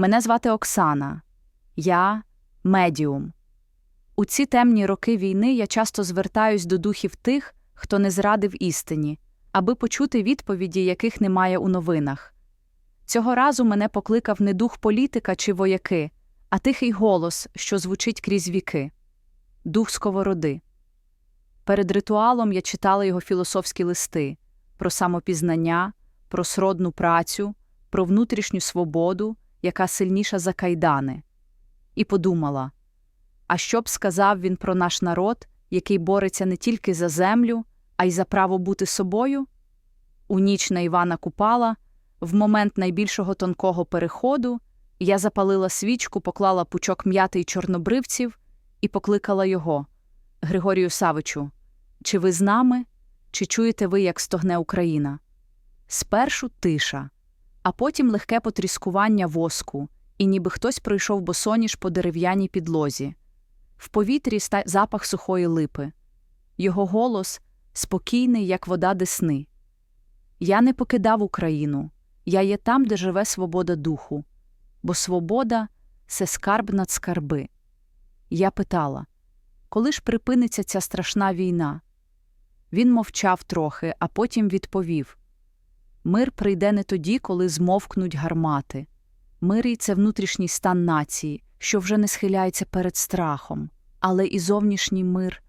Мене звати Оксана. Я медіум. У ці темні роки війни я часто звертаюсь до духів тих, хто не зрадив істині, аби почути відповіді, яких немає у новинах. Цього разу мене покликав не дух політика чи вояки, а тихий голос, що звучить крізь віки дух сковороди. Перед ритуалом я читала його філософські листи про самопізнання, про сродну працю, про внутрішню свободу, яка сильніша за кайдани. І подумала а що б сказав він про наш народ, який бореться не тільки за землю, а й за право бути собою? У ніч на Івана Купала, в момент найбільшого тонкого переходу, я запалила свічку, поклала пучок м'яти й чорнобривців і покликала його Григорію Савичу, чи ви з нами, чи чуєте ви, як стогне Україна? Спершу тиша, а потім легке потріскування воску, і ніби хтось пройшов босоніж по дерев'яній підлозі. В повітрі ста- запах сухої липи. Його голос спокійний, як вода десни. Я не покидав Україну, я є там, де живе свобода духу, бо свобода це скарб над скарби. Я питала, коли ж припиниться ця страшна війна? Він мовчав трохи, а потім відповів Мир прийде не тоді, коли змовкнуть гармати. Мир – це внутрішній стан нації, що вже не схиляється перед страхом, але і зовнішній мир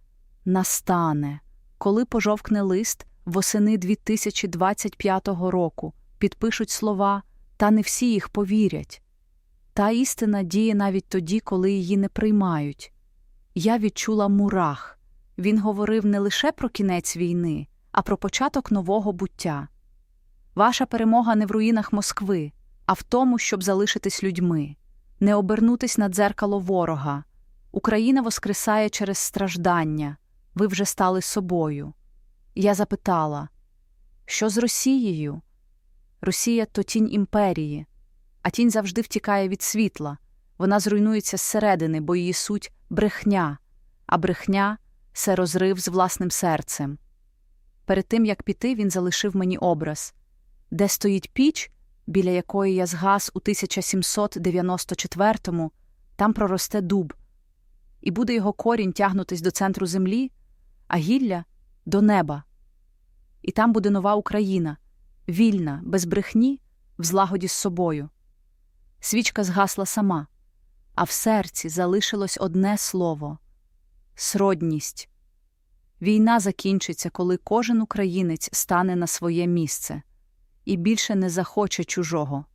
настане, коли пожовкне лист восени 2025 року, підпишуть слова, та не всі їх повірять. Та істина діє навіть тоді, коли її не приймають. Я відчула мурах. Він говорив не лише про кінець війни, а про початок нового буття. Ваша перемога не в руїнах Москви, а в тому, щоб залишитись людьми, не обернутись на дзеркало ворога. Україна воскресає через страждання. Ви вже стали собою. Я запитала, що з Росією? Росія то тінь імперії, а тінь завжди втікає від світла. Вона зруйнується зсередини, бо її суть брехня, а брехня це розрив з власним серцем. Перед тим як піти, він залишив мені образ, де стоїть піч, біля якої я згас у 1794-му, там проросте дуб, і буде його корінь тягнутись до центру землі, а гілля до неба. І там буде нова Україна, вільна, без брехні, в злагоді з собою. Свічка згасла сама, а в серці залишилось одне слово сродність. Війна закінчиться, коли кожен українець стане на своє місце і більше не захоче чужого.